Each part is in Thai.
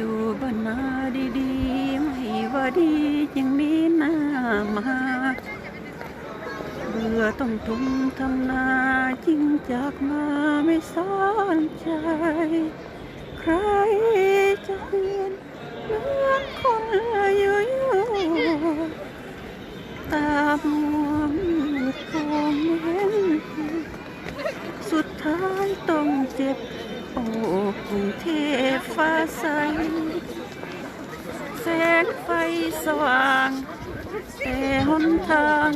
อยู่บ้านนาดีๆ ไม่ว่าดียังมีหน้ามา เบื่อต้องทุนทำนาจริงจากมาไม่สนใจ ใครจะเรียนเหมือนคนอยู่อยู่ตามัวมืดคงเห็น สุดท้ายต้องเจ็บ โอ้กรุงเทพฟ้าใสแสงไฟสว่างแต่หนทาง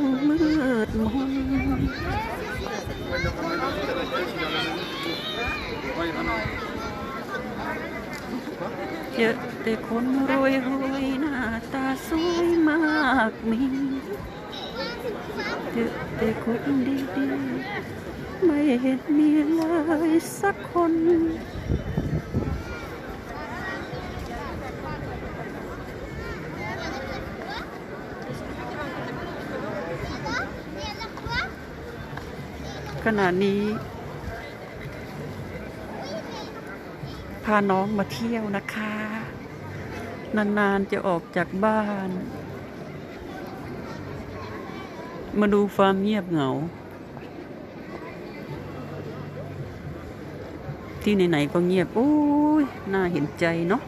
ไม่เห็นมีเลยสักคน ขณะนี้ พาน้องมาเที่ยวนะคะ นาน ๆ จะออกจากบ้าน มาดูความเงียบเหงา ที่ไหนๆก็เงียบ โอ้ย น่าเห็นใจเนาะ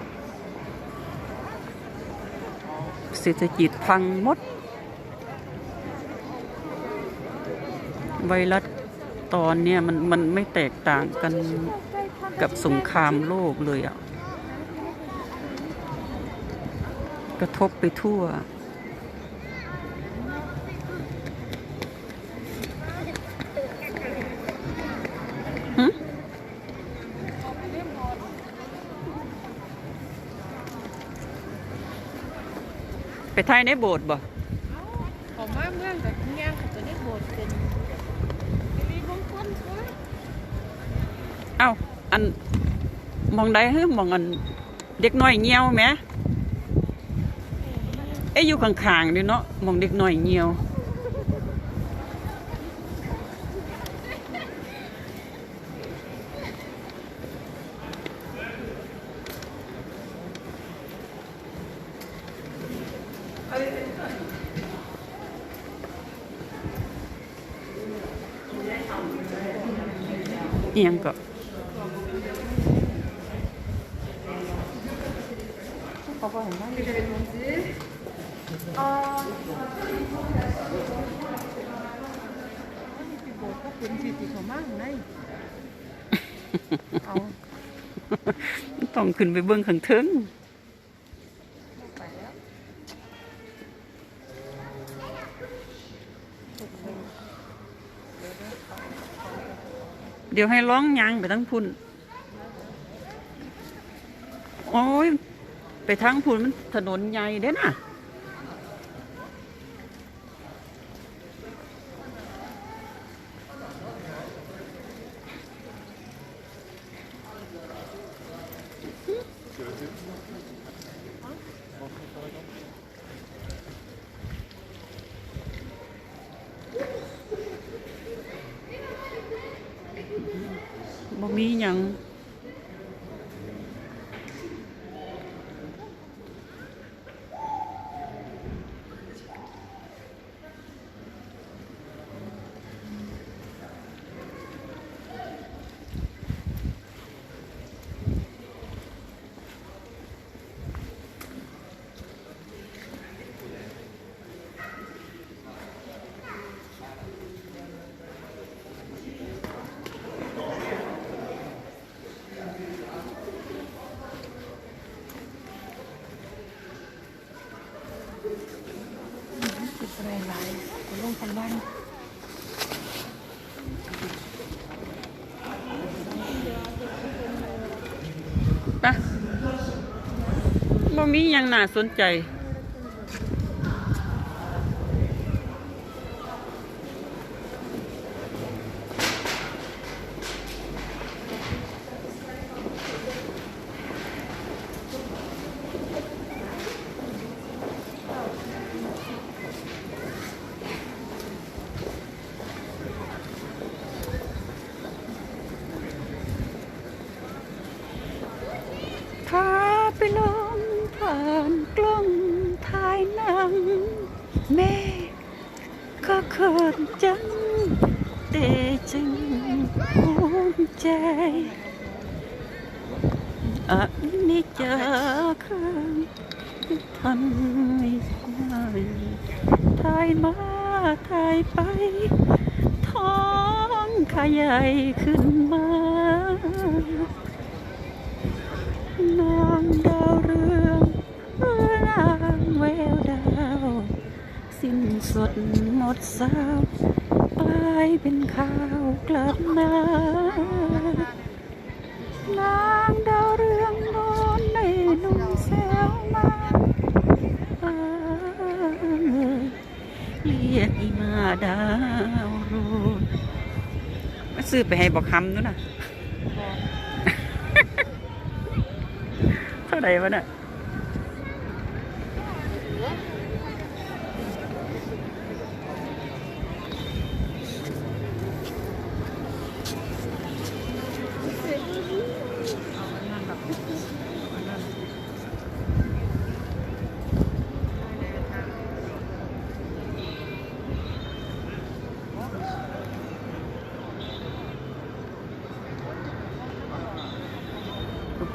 เศรษฐกิจพังหมด ไวรัสตอนเนี้ยมันมันไม่แตกต่างกันกับสงครามโลกเลยอะ่ะ กระทบไปทั่ว ไปไทยในโบสถ์บ่ออกมาเมืองกับย่างกับตัวนี้โบสถ์เป็นมีมงคลสวยเอ้าอันมองได้เฮ้ยมองอันเด็กน้อยเงียวไหมเอ้ยอยู่ข้างๆนี่เนาะมองเด็กน้อยเงียว อียงก็โบสถ์ก็เป็นสิทธิของมั่งในเอาต้องขึ้นไปเบื้องข้างเทิง ไปแล้ว เดี๋ยวให้ร้องยางไปทั้งพุ่น โอ้ย ไปทางพุ่นมันถนนใหญ่เด้น่ะ มีหยัง ติดอะไรหลายคนลงพันวัน ปะบ่ มีหยังน่าสนใจ พาไปเลย แม่ก็เขินจังแต่จึงภูมิใจ อันนี้จะคืนทำไม่ได้ถ่ายมาถ่ายไป ท้องขยายขึ้นมา นางดาวเรืองนางแววดาว สิ้นสดหมดสาว กลายเป็นข่าวกลับหน้านางดาวเรืองนอนในนุ่มแซวมาเอ้ยเรียกอีมาดาวรูดมาซื้อไปให้บอกคำนู้นน่ะเท่าไหร่วะน่ะ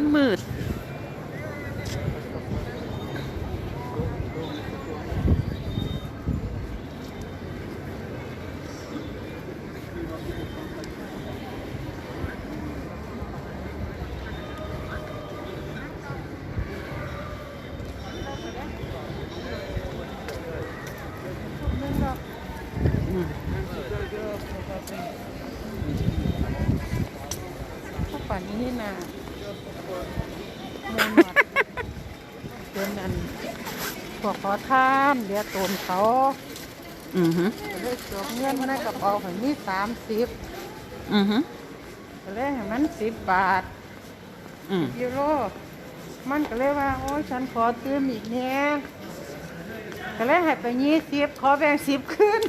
นมืด อืม ข้าวป่านนี้นะเงินหมดเดือนนั้นพวกข อทานเดี๋ยวตูนเขาอือฮึก็เลยจบเงินมาในกระเป๋าของนี่สามสิบอือฮึก็เลยให้มันสิบบาทอืมยูโรมันก็เลยว่า โอ้ยฉันขอตื้มอีกแน่ก็เลยให้ไปยี่สิบขอแบ่งสิบขึ้น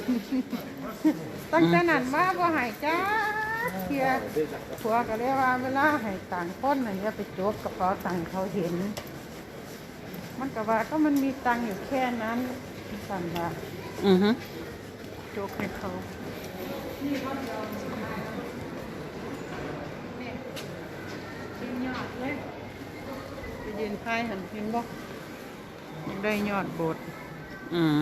ตั้งแต่นั้นมาบ่ใหายจ้าเทียผัวก็เลยว่าเวลาให้ต่างค์คนน่ะอย่าไปจกกระเป๋าตังค์เขาเห็น มันก็ว่าก็มันมีตังค์อยู่แค่นั้นสั่นว่าอือฮึจกให้เขาเป็นยอดเลยไปยืนพายหันเห็นบ่ยังได้ยอดโบดอืม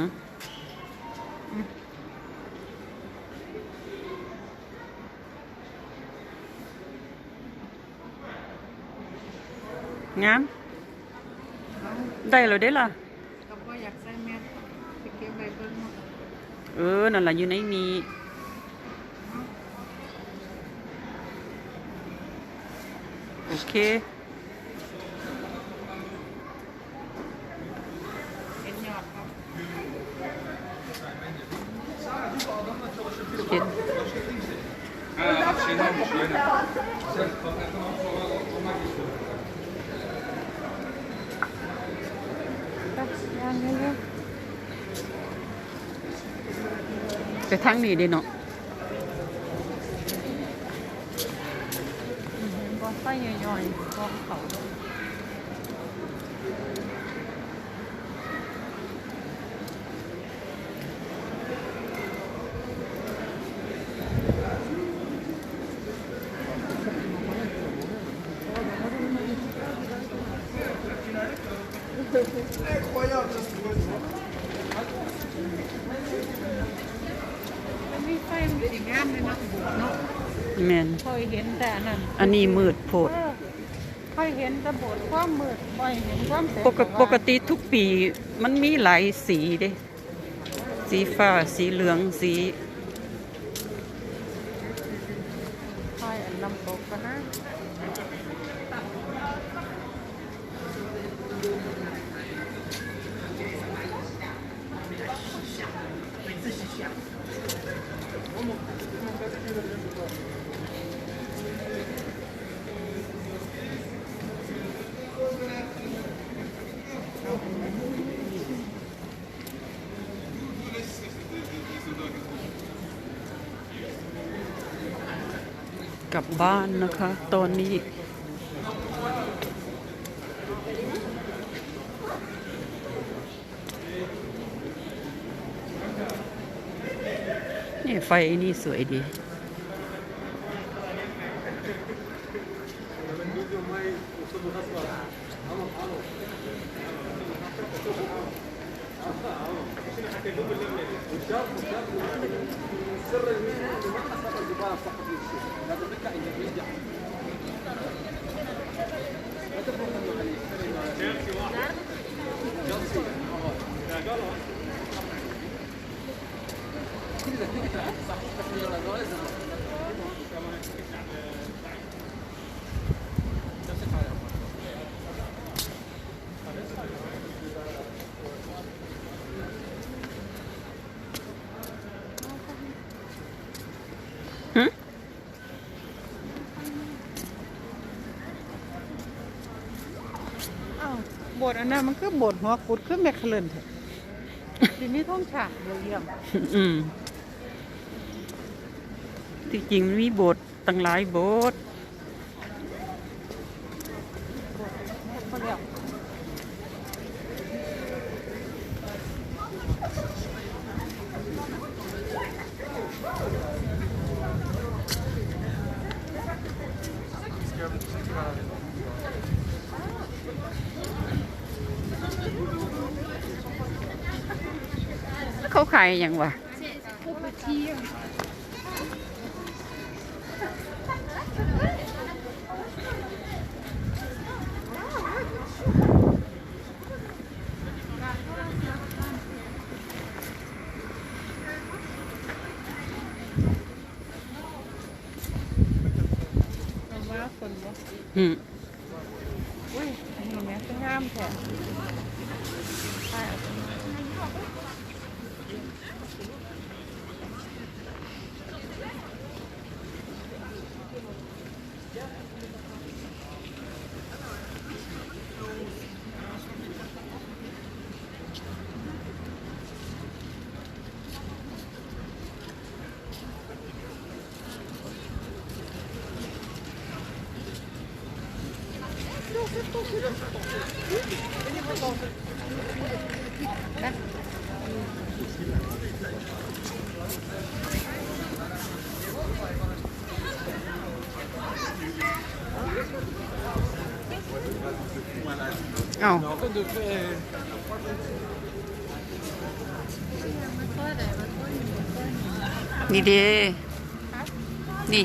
งาม ได้เลยได้ล่ะก็บ่อยากใส่แมสไปเก็บไว้เบิ่งเนาะเออนั่นล่ะอยู่ในนี้โอเค เห็นยอดครับ เจ็ด ตักยางเยอะไปทางนี้เด้เนาะๆเห็นบ่ไฟย่อยๆกองเขา มีไฟมันสีงามเลยเนาะโบสถ์เนาะแม่นเคยเห็นแต่อันนั้นอันนี้มืดโพดเออเคยเห็นแต่โบสถ์ความมืดบ่อยเห็นความแสงปกสติว่างปกติทุกปีมันมีหลายสีเด้ สีฟ้าสีเหลืองสีไฟอันน้ำตกกั กลับบ้านนะคะ ตอนนี้ นี่ไฟนี่สวยดี หึ บทอันนั้นมันคือบทหัวกุดคือแมคเคลนเถอะทีนี้ท่องฉากเบลเยี่ยมอืมที่จริงมีบทตั้งหลายบทถ์ เขาเรียก เขาขาย อหย่างวะเอามาคนบ่ อืม อุ้ยอันนี้แม่ก็งามแท้ใช่เอาไปมา เอ้านี่เด้นี่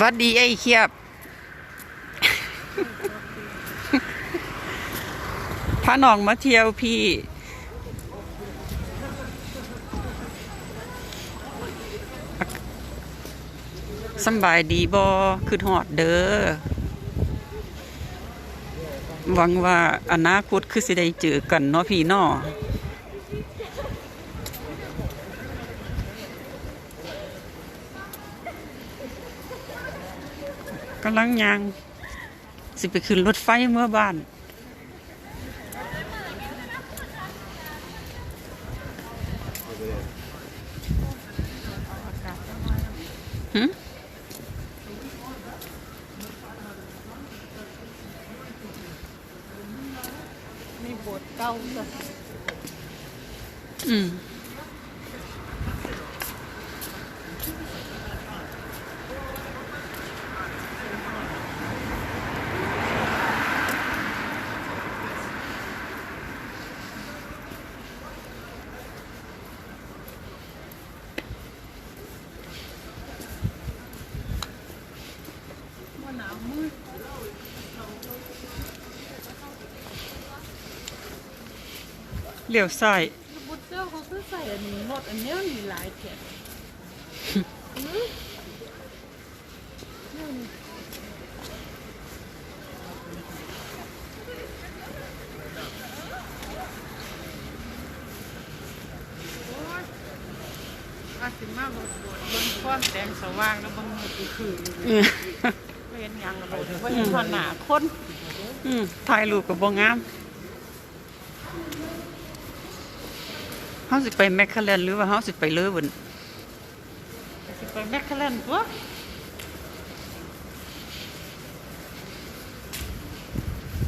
วัดดีไอ้เขียบพาน้องมาเที่ยวพี่ สบายดีบอคือหอดเด้อ หวังว่าอนาคตคือสิได้เจอกันเนาะพี่นาะ กำลังยาง สิไปขึ้นรถไฟเมื่อบ้าน อากาศจะมา หึ มีโบสถ์เก่าจ้ะ อืม เลี้ยวซ้ายบุตรเจ้าเขาคือใส่อันนี้รถอันเนี้ยมีหลายแถบอาสิมาบดบดบนความแสงสว่างแล้วบางมือคือคืออืมเห็นหยังกับเลยว่าเห็นหนาคนอืมถ่ายรูปกับบ่งาม เฮาสิไปแมคคาเรนหรือว่าเฮาสิไปเลอเวินสิไปแมคคาเรนตัว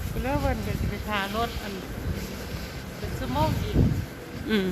ไปเลือกวันเดี๋ยวจะไปทารถอันไปเป็นชั่วโมงอีกอืม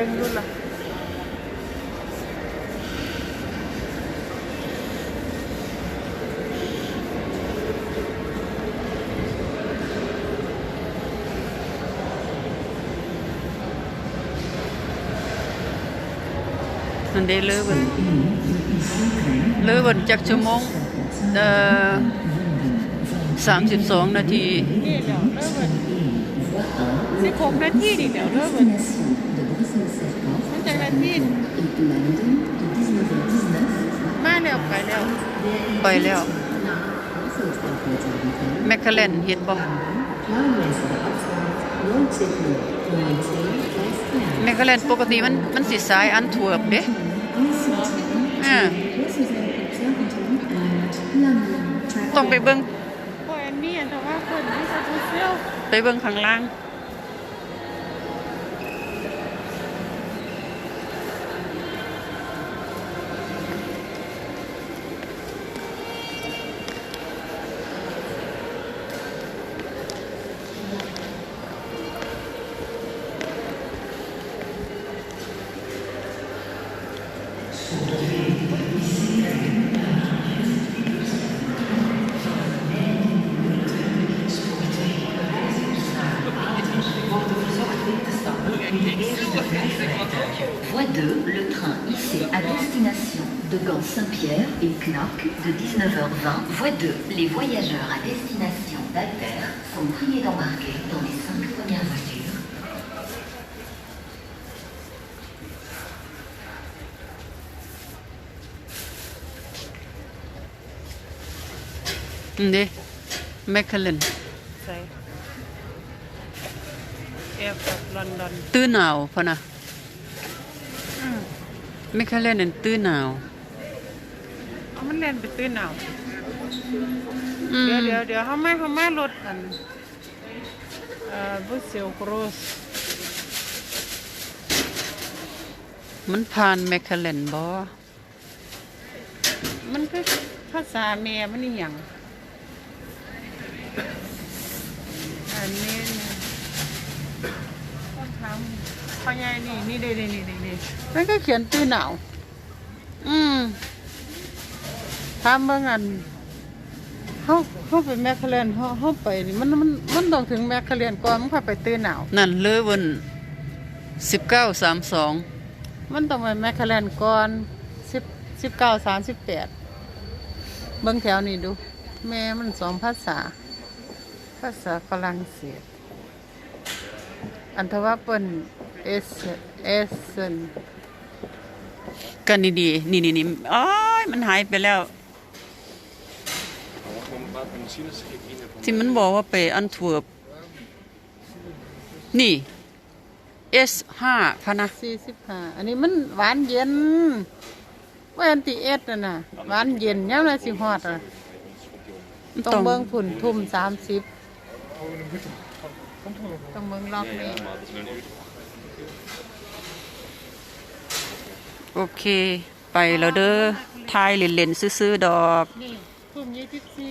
เบิ่งดูล่ะนั่นเด้เลอเบิ่นเลอเบิ่นจักชั่วโมงเอ่อ32 นาทีนี่เดี๋ยวเริ่มเบิ่งสิบหกนาทีนี่เดี๋ยวเริ่มเบิ่งมันจากนา ทีมาแล้วไปแล้วไปแล้วแมคคาเรนเห็นบ่แมคคาเรนปกติมันมันสิสายอันทวบเด้อ่าต้องไปเบิ่งพออันนี้แต่ว่าเพิ่นที่จะดูเซลไปเบิ่งข้างล่าง De 19h20, voie 2. Les voyageurs à destination d'Albert sont priés d'embarquer dans les cinq premières voitures. Mechelen. Airport London. Tư nào, Phana? Mechelen and Tư? มแมคคาเรนนั่นตื้อหนาวเอามันเล่นไปตื้นหนาวอืมเดี๋ยวเดี๋ยวเดี๋ยวเขามาเขามารถอันเอ่อบุเซลโครสมันผ่านแมคคาเรนบ่มันคือภาษาแม่มันนี่หยังอันนี้นะต้องทำพ่อใหญ่นี่นี่เด้นี่นี่นี่นี่มันก็เขียนตื้นหนาวอืม ถามเบิ่งอันเฮาเฮาไปแมคคาเรนเฮาเฮาไปนี่มันมันมันต้องถึงแมคคาเรนก่อนมันค่อยไปตื้นหนาว นั่นเลอเวัน1932มันต้องไปแมคคาเรนก่อนสิบสิบเก้าสามสิบแปดเบิ่งแถวนี้ดู แม่มันสองภาษา ภาษาฝรั่งเศสอันทว่าเปิ้นเอสเอสเซนกันดีๆนี่นี่นี่อ้ายมันหายไปแล้ว ที่มันบอกว่าไปอันทเวิร์บนี่ S5 พะนะสี่สิบห้าอันนี้มันหวานเย็นว่าอันติเอสน่ะนะหวานเย็นยามไรสิฮอดอะมันต้อต้องงเบิ่งผุ่นทุ่มสามสิบต้องเบิ่งล็อกนี้โอเค ไปแล้วเด้อทายเล่นๆ ซื่อๆ ดอก นี่ทุ่มยี่สิบสี่